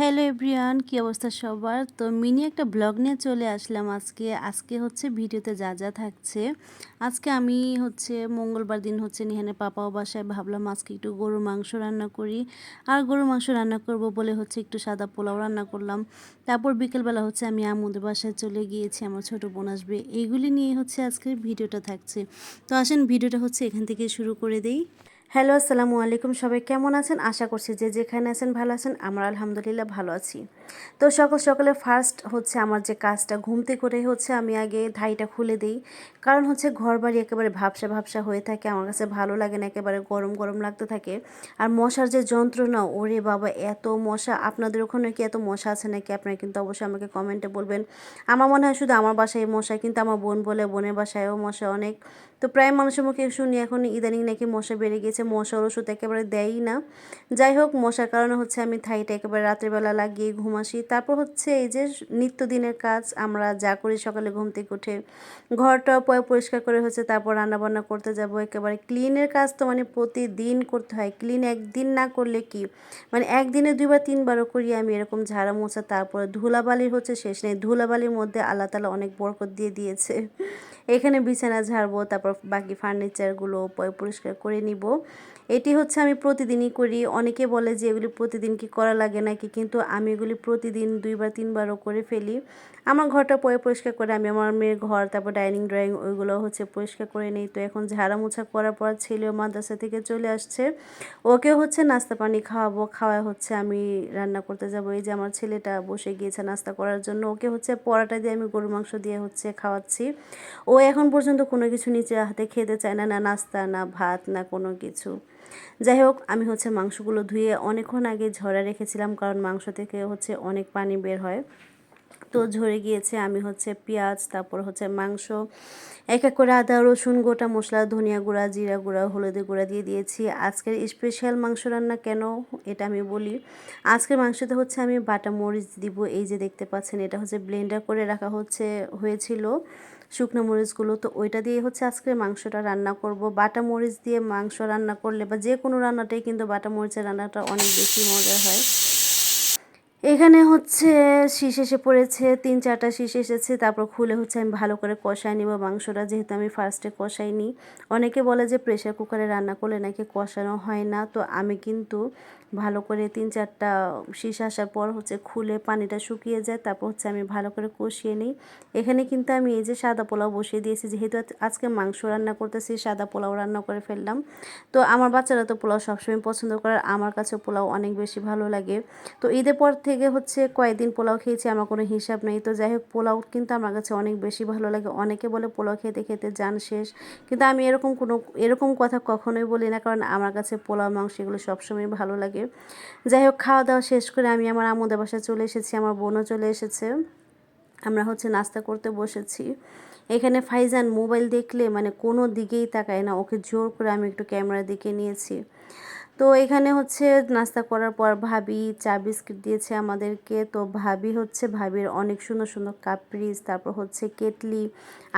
Hello everyone কী অবস্থা সবার? তো মিনি একটা ব্লগ নিয়ে চলে আসলাম আজকে। আজকে হচ্ছে ভিডিওতে যা যা থাকছে। আজকে আমি হচ্ছে মঙ্গলবার দিন হচ্ছে নিহানের পাপাও বাসায়। ভাবলাম আজকে একটু গরুর মাংস রান্না করি। আর গরুর মাংস রান্না করব বলে হচ্ছে একটু সাদা পোলাও রান্না করলাম। তারপর বিকেলবেলা হচ্ছে আমি আমুদের বাসায় চলে গিয়েছি, আমার ছোট বোন আসবে। এইগুলি নিয়ে হচ্ছে আজকের ভিডিওটা থাকছে। তো আসেন ভিডিওটা হচ্ছে এখান থেকে শুরু করে দেই। হ্যালো, আসসালামু আলাইকুম। সবাই কেমন আছেন? আশা করছি যে যেখানে আছেন ভালো আছেন, আমরা আলহামদুলিল্লাহ ভালো আছি। তো সকাল সকালে ফার্স্ট হচ্ছে আমার যে কাজটা ঘুমতে করে হচ্ছে আমি আগে ধাইটা খুলে দিই। কারণ হচ্ছে ঘর বাড়ি একেবারে ভাবসা ভাবসা হয়ে থাকে, আমার কাছে ভালো লাগে না, একেবারে গরম গরম লাগতে থাকে। আর মশার যে যন্ত্রণা, ওরে বাবা, এত মশা! আপনাদের ওখানে কি এত মশা আছে নাকি? আপনারা কিন্তু অবশ্যই আমাকে কমেন্টে বলবেন। আমার মনে হয় শুধু আমার বাসায় মশা কিন্তু আমার বোন বলে, বোনের বাসায়ও মশা অনেক। তো প্রায় মানুষের মুখে শুনি, এখন ইদানিং নাকি মশা বেড়ে গেছে মশার ওষুধ একেবারে দেয়ই না। যাই হোক, মশার কারণে হচ্ছে আমি থাইটা একেবারে রাত্রেবেলা লাগিয়ে ঘুমাসি। তারপর হচ্ছে এই যে নিত্যদিনের কাজ, আমরা যা করি সকালে ঘুম থেকে উঠে ঘরটা পয়, পরিষ্কার করে হচ্ছে তারপর রান্নাবান্না করতে যাব। একেবারে ক্লিনের কাজ তো মানে প্রতিদিন করতে হয়। ক্লিন একদিন না করলে কি? মানে একদিনে দুইবার, তিনবারও করি আমি এরকম ঝাড়া মোছা, তারপরে ধুলাবালির হচ্ছে শেষ নেই। ধুলাবালির মধ্যে আল্লাহ তালা অনেক বরকত দিয়ে দিয়েছে। এখানে বিছানা ঝাড়বো, তারপর বাকি ফার্নিচারগুলো পরিষ্কার করে নিব। এটি হচ্ছে আমি প্রতিদিনই করি। অনেকে বলে যে এগুলি প্রতিদিন কি করা লাগে নাকি? কিন্তু আমি এগুলি প্রতিদিন দুইবার, তিনবারও করে ফেলি। আমার ঘরটা পরে পরিষ্কার করে আমি আমার মেয়ের ঘর, তারপর ডাইনিং, ড্রয়িং ওইগুলো হচ্ছে পরিষ্কার করে নিই। তো এখন ঝাড়া মোছা করার পর ছেলেও মাদ্রাসা থেকে চলে আসছে। ওকে হচ্ছে নাস্তা পানি খাওয়াবো। খাওয়া হচ্ছে আমি রান্না করতে যাব। এই যে আমার ছেলেটা বসে গিয়েছে নাস্তা করার জন্য। ওকে হচ্ছে পরাটা দিয়ে আমি গরুর মাংস দিয়ে হচ্ছে খাওয়াচ্ছি। ও এখন পর্যন্ত কোনো কিছু নিচে হাতে খেতে চায় না না নাস্তা, না ভাত, না কোনো কিছু। যাই হোক, আমি হচ্ছে মাংসগুলো ধুয়ে অনেকক্ষণ আগে ঝরা রেখেছিলাম, কারণ মাংস থেকে হচ্ছে অনেক পানি বের হয়। তো ঝরে গিয়েছে, আমি হচ্ছে পেঁয়াজ, তারপর হচ্ছে মাংস, এক এক করে আদা, রসুন, গোটা মশলা, ধনিয়া গুঁড়া, জিরা গুঁড়া, হলুদের গুঁড়া দিয়ে দিয়েছি। আজকের স্পেশাল মাংস রান্না কেন এটা আমি বলি। আজকের মাংসতে হচ্ছে আমি বাটা মরিচ দিব, এই যে দেখতে পাচ্ছেন, এটা হচ্ছে ব্লেন্ডার করে রাখা হচ্ছে, হয়েছিল শুকনো মরিচগুলো। তো ওইটা দিয়ে হচ্ছে আজকে মাংসটা রান্না করব। বাটা মরিচ দিয়ে মাংস রান্না করলে বা যে কোনো রান্নাটাই কিন্তু বাটা মরিচের রান্নাটা অনেক বেশি মজা হয়। এখানে হচ্ছে শীষ এসে পড়েছে, তিন চারটা শীষ এসেছে, তারপর খুলে হচ্ছে আমি ভালো করে কষাই নিব মাংসটা, যেহেতু আমি ফার্স্টে কষাই নিই অনেকে বলে যে প্রেশার কুকারে রান্না করলে নাকি কষানো হয় না, তো আমি কিন্তু ভালো করে তিন চারটা শীষ আসার পর হচ্ছে খুলে পানিটা শুকিয়ে যায়, তারপর হচ্ছে আমি ভালো করে কষিয়ে নিই। এখানে কিন্তু আমি এই যে সাদা পোলাও বসিয়ে দিয়েছি, যেহেতু আজকে মাংস রান্না করতেছি, সাদা পোলাও রান্না করে ফেললাম। তো আমার বাচ্চারা তো পোলাও সবসময় পছন্দ করে আমার কাছে পোলাও অনেক বেশি ভালো লাগে। তো ঈদের পর থেকে হচ্ছে কয়েকদিন পোলাও খেয়েছি, আমার কোনো হিসাব নেই। তো যাই হোক, পোলাও কিন্তু আমার কাছে অনেক বেশি ভালো লাগে। অনেকে বলে পোলাও খেতে খেতে যান শেষ, কিন্তু আমি এরকম কোনো এরকম কথা কখনোই বলি না, কারণ আমার কাছে পোলাও মাংস এগুলো সবসময় ভালো লাগে। যাই হোক, খাওয়া দাওয়া শেষ করে আমি আমার আমাদের বাসায় চলে এসেছি, আমার বোনও চলে এসেছে। আমরা হচ্ছে নাস্তা করতে বসেছি। এখানে ফাইজান মোবাইল দেখলে মানে কোনো দিকেই তাকায় না, ওকে জোর করে আমি একটু ক্যামেরা দিকে নিয়েছি। তো এখানে হচ্ছে নাস্তা করার পর ভাবি চা বিস্কিট দিয়েছে আমাদেরকে। তো ভাবি হচ্ছে, ভাবির অনেক সুন্দর সুন্দর কাপড়িজ তারপর হচ্ছে কেটলি।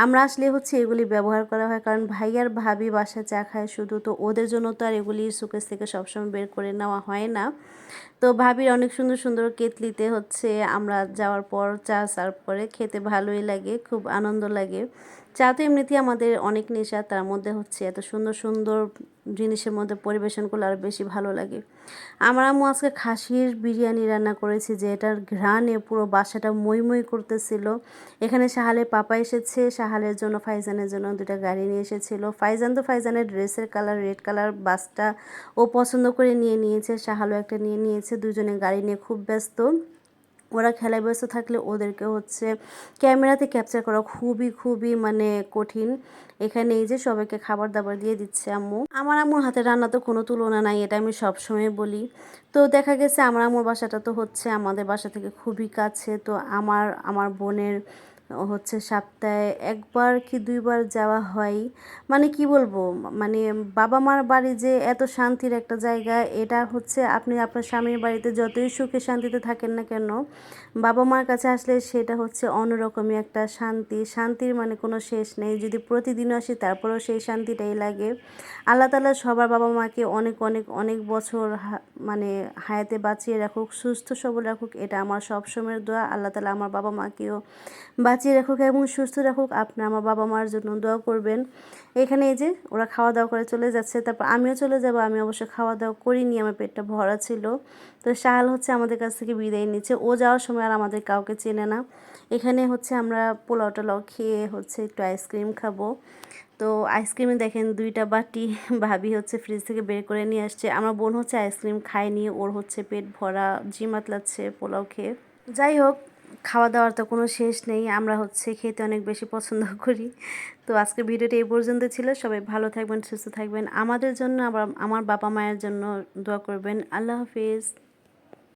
আমরা আসলে হচ্ছে এগুলি ব্যবহার করা হয় কারণ ভাই আর ভাবি বাসা চা খায় শুধু, তো ওদের জন্য তো আর এগুলি সুকেশ থেকে সবসময় বের করে নেওয়া হয় না। তো ভাবির অনেক সুন্দর সুন্দর কেতলিতে হচ্ছে আমরা যাওয়ার পর চা সার্ভ করে খেতে ভালোই লাগে, খুব আনন্দ লাগে। চা তো এমনিতেই আমাদের অনেক নেশা, তার মধ্যে হচ্ছে এত সুন্দর সুন্দর জিনিসের মধ্যে পরিবেশন করলে আরও বেশি ভালো লাগে। আমার আম্মু আজকে খাসির বিরিয়ানি রান্না করেছি যে এটার ঘ্রাণে পুরো বাসাটা মই মই করতেছিল। এখানে শাহালের পাপা এসেছে, শাহালের জন্য, ফাইজানের জন্য দুটা গাড়ি নিয়ে এসেছিল। ফাইজান তো ফাইজানের ড্রেসের কালার রেড কালার বাসটা ও পছন্দ করে নিয়ে নিয়েছে, শাহালও একটা নিয়ে নিয়েছে। দুজনে গাড়ি নিয়ে খুব ব্যস্ত। ওরা খেলায় ব্যস্ত থাকলে ওদেরকে হচ্ছে ক্যামেরাতে ক্যাপচার করা খুবই খুবই মানে কঠিন। এখানে এই যে সবাইকে খাবার দাবার দিয়ে দিচ্ছে আম্মু। আমার আম্মুর হাতে রান্না তো কোনো তুলনা নাই, এটা আমি সবসময় বলি। তো দেখা গেছে আমার আম্মুর বাসাটা তো হচ্ছে আমাদের বাসা থেকে খুবই কাছে। তো আমার আমার বোনের হচ্ছে সপ্তাহে একবার কি দুইবার যাওয়া হয়? মানে কি বলব? মানে বাবা মার বাড়ি যে এত শান্তির একটা জায়গা, এটা হচ্ছে আপনি আপনার স্বামীর বাড়িতে যতই সুখে শান্তিতে থাকেন না কেন, বাবা মার কাছে আসলে সেটা হচ্ছে অন্যরকমই একটা শান্তি। শান্তির মানে কোনো শেষ নেই। যদি প্রতিদিন আসি তারপরেও সেই শান্তিটাই লাগে। আল্লাহ তালা সবার বাবা মাকে অনেক অনেক অনেক বছর মানে হায়াতে বাঁচিয়ে রাখুক, সুস্থ সবল রাখুক, এটা আমার সবসময়ের দোয়া। আল্লাহ তালা আমার বাবা মাকেও বাঁচিয়ে রাখুক এবং সুস্থ রাখুক আপনি আমার বাবা মার জন্য দোয়া করবেন। এখানে এই যে ওরা খাওয়া দাওয়া করে চলে যাচ্ছে, তারপর আমিও চলে যাব। আমি অবশ্য খাওয়া দাওয়া করিনি, আমার পেটটা ভরা ছিল। তো শাহাল হচ্ছে আমাদের কাছ থেকে বিদায় নিচ্ছে। ও যাওয়ার সময় আর আমাদের কাউকে চেনে না। এখানে হচ্ছে আমরা পোলাও টোলাও খেয়ে হচ্ছে একটু আইসক্রিম খাব। তো আইসক্রিমে দেখেন দুইটা বাটি ভাবি হচ্ছে ফ্রিজ থেকে বের করে নিয়ে আসছে। আমার বোন হচ্ছে আইসক্রিম খায়নি, ওর হচ্ছে পেট ভরা জিমাতলাচ্ছে পোলাও খেয়ে। যাই হোক খাওয়া দাওয়ার তো কোনো শেষ নেই। আমরা হচ্ছে খেতে অনেক বেশি পছন্দ করি। তো আজকে ভিডিওটি এই পর্যন্ত ছিল। সবাই ভালো থাকবেন, সুস্থ থাকবেন। আমাদের জন্য আবার আমার বাবা মায়ের জন্য দোয়া করবেন। আল্লাহ হাফিজ।